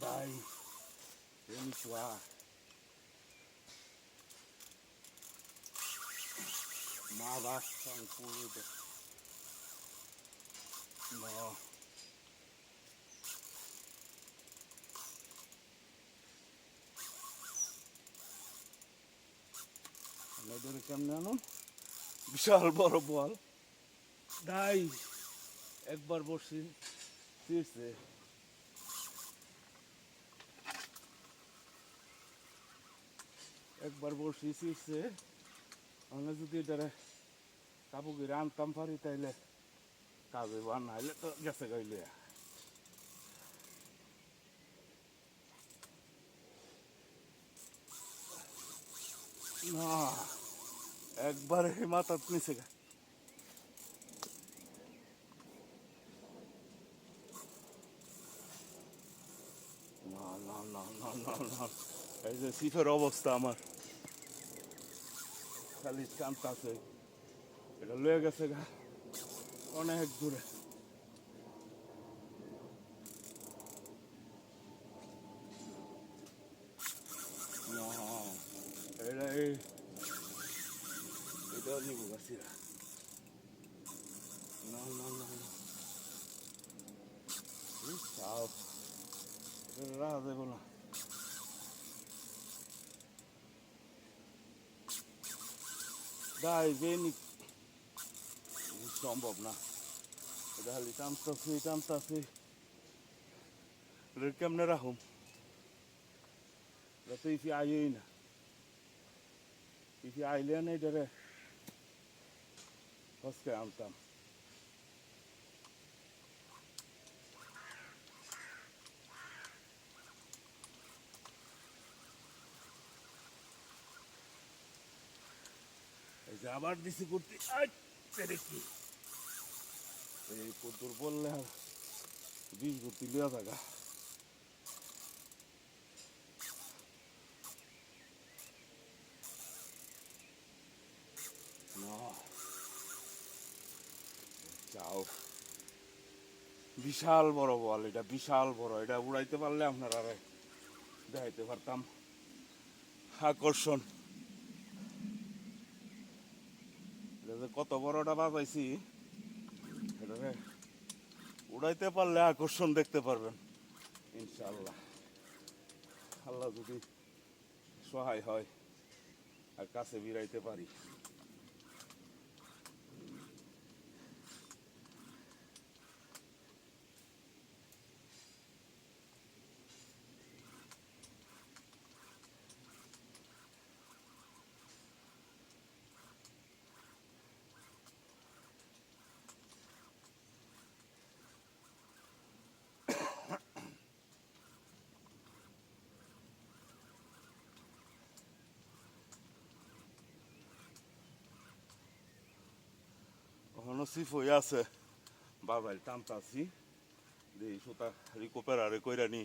バイこんにちはマラさんフードの আমাদের কেমনে আনুন বিশাল বড় বল দাই একবার বসছি ঠিক একবার বসি ফিরছে আমি যদি এটারে কাবু করে আনতাম পারি, তাইলে কাজে বানাইলে তো গেছে গাইলে না, একবারে মাথার নিচে গা। না না না না না না, এই যে সিফের অবস্থা আমার। খালি কান্তাছে এটা লয়ে গেছে গা অনেক দূরে না এটা এই এটা নিবো গাছিরা না না না না এই সাপ এটা রাখা দেবো না দাই বেনি সম্ভব না এটা খালি টানতাছি টানতাছি এটা কেমনে রাখুম এটা তো ইফি আইই না ইসি আইলে না এটারে ফসকে আনতাম আবার দিছি করতে। আচ্ছা কি এই কতুর বললে আর বিষ ভর্তি লিয়া থাকা। যাও। বিশাল বড় বল এটা, বিশাল বড়। এটা উড়াইতে পারলে আপনারা দেখাইতে পারতাম। আকর্ষণ এটা যে কত বড়টা বাজাইছি, এটাকে উড়াইতে পারলে আকর্ষণ দেখতে পারবেন। ইনশাল্লাহ আল্লাহ যদি সহায় হয়, আর কাছে বিরাইতে পারি। এখনও সিফ হয়ে আছে বাবাই টানতাছি এই সুতা রিকোপেরারে কইরা নি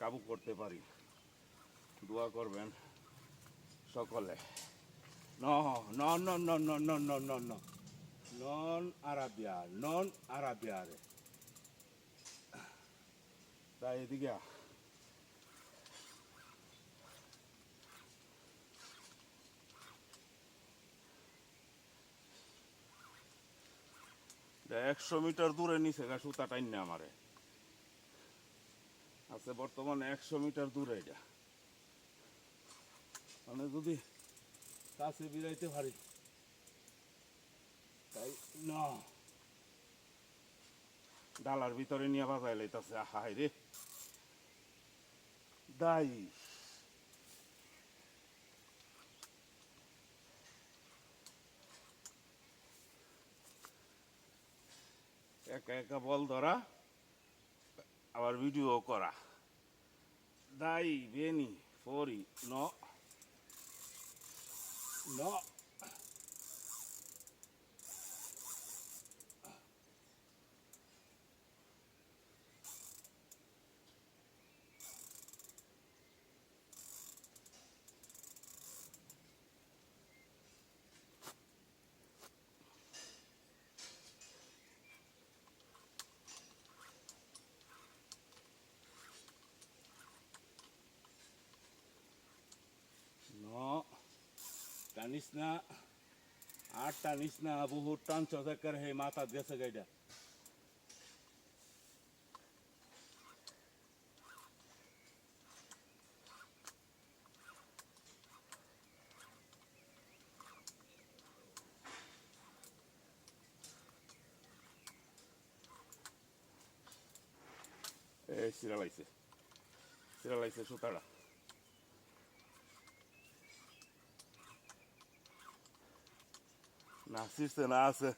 কাবু করতে পারি দোয়া করবেন সকলে ন ন ন ন ন ন ন ন ন নন আরাবিয়া নন আরাবিয়া রে তাই একশো মিটার দূরে নিচে গা, সুতা টাইনে আমারে। আছে বর্তমানে একশো মিটার দূরে এটা। মানে যদি কাছে বিরাইতে পারি, তাই না? ডালার ভিতরে নিয়ে বাজাই লাইতাছে হাই রে। দাই একা একা বল ধরা আবার ভিডিও করা। দাই বেনি ফরি ন ন ટાણીસના આ ટાણીસના આબુ ટાણ ચોધકર હે માતા દેશ ગઈડા Eh, sira laise. Sira laise sutara. না ছিঁড়ছে না আছে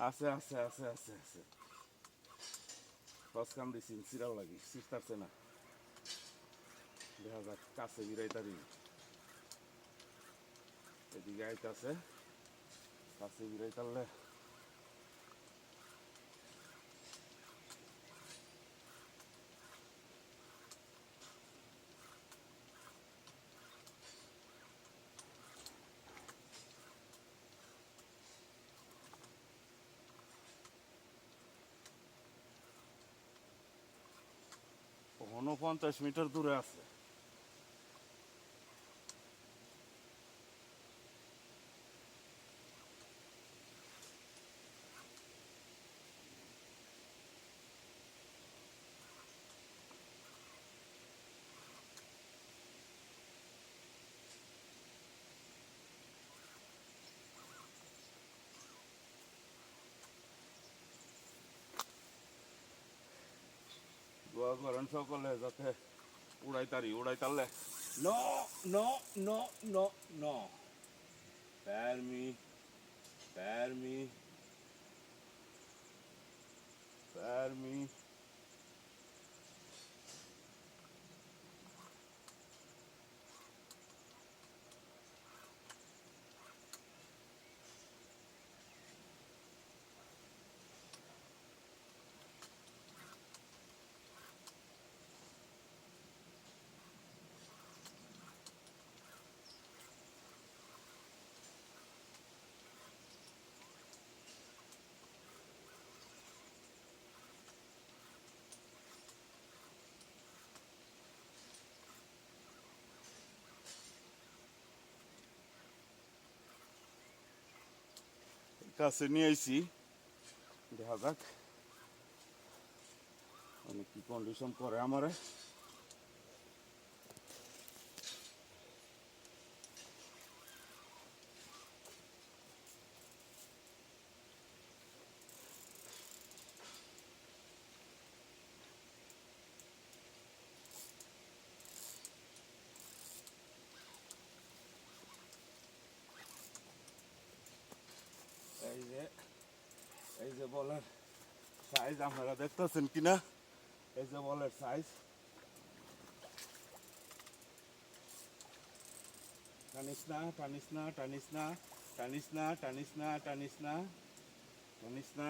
আছে আছে আছে আছে আছে রস কাম দিছি সিরাও লাগি ছিঁড়তারছে না দেখা যাক কাছে বিরাই তারি এদিকে আইতাছে কাছে বিরাই উনপঞ্চাশ মিটার দূরে আছে দোয়া করেন সকলে যাতে উড়াই তারি উড়াই তারলে no no no no no Fermi, fermi, fermi. কাছে নিয়ে আইছি দেখা যাক অনেক কি কন্ডিশন করে আমারে এই যে এই যে বলের সাইজ আপনারা দেখতেছেন কিনা? এই যে বলের সাইজ টানিস না টানিস না টানিস না টানিস না টানিস না টানিস না টানিস না।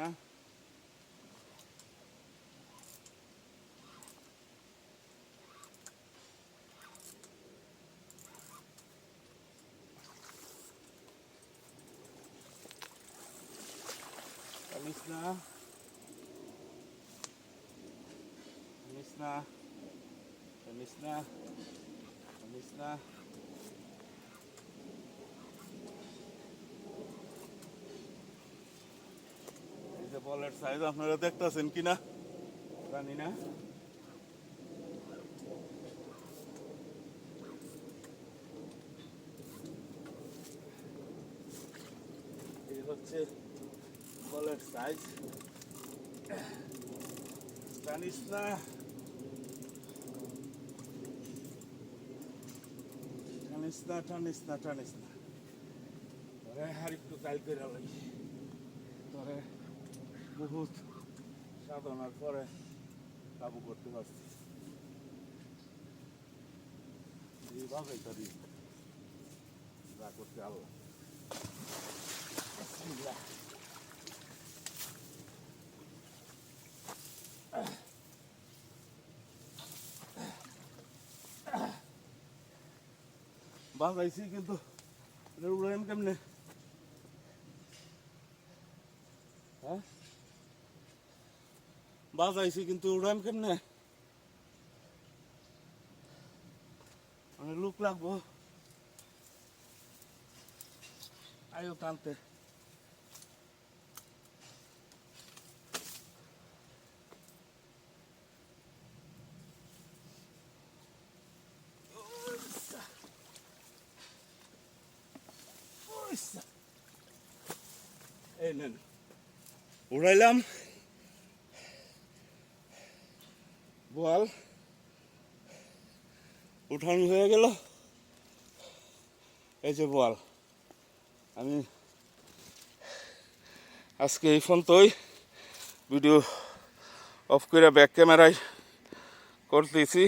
na. Tamis na. Tamis na. Tamis এই যে বলের সাইজ আপনারা দেখতেছেন কিনা জানি না হচ্ছে বলের সাইজ জানিস না টানিস না টানিস না টানিস না তোরে আর একটু কাল করে লাগি তোরে বহুত সাধনার পরে কাবু করতে পারছি এইভাবে করি যা করতে আল্লাহ বাজাইছি কিন্তু উড়াইম কেমনে? হ্যাঁ? বাজাইছি কিন্তু উড়াইম কেমনে? মানে লুক লাগবো। আয়ো টানতে। উড়াইলাম। বল। উঠানো হয়ে গেল। এই যে বল। আমি আজকে এই ফোন তোই ভিডিও অফ করে ব্যাক ক্যামেরায় করতেছি।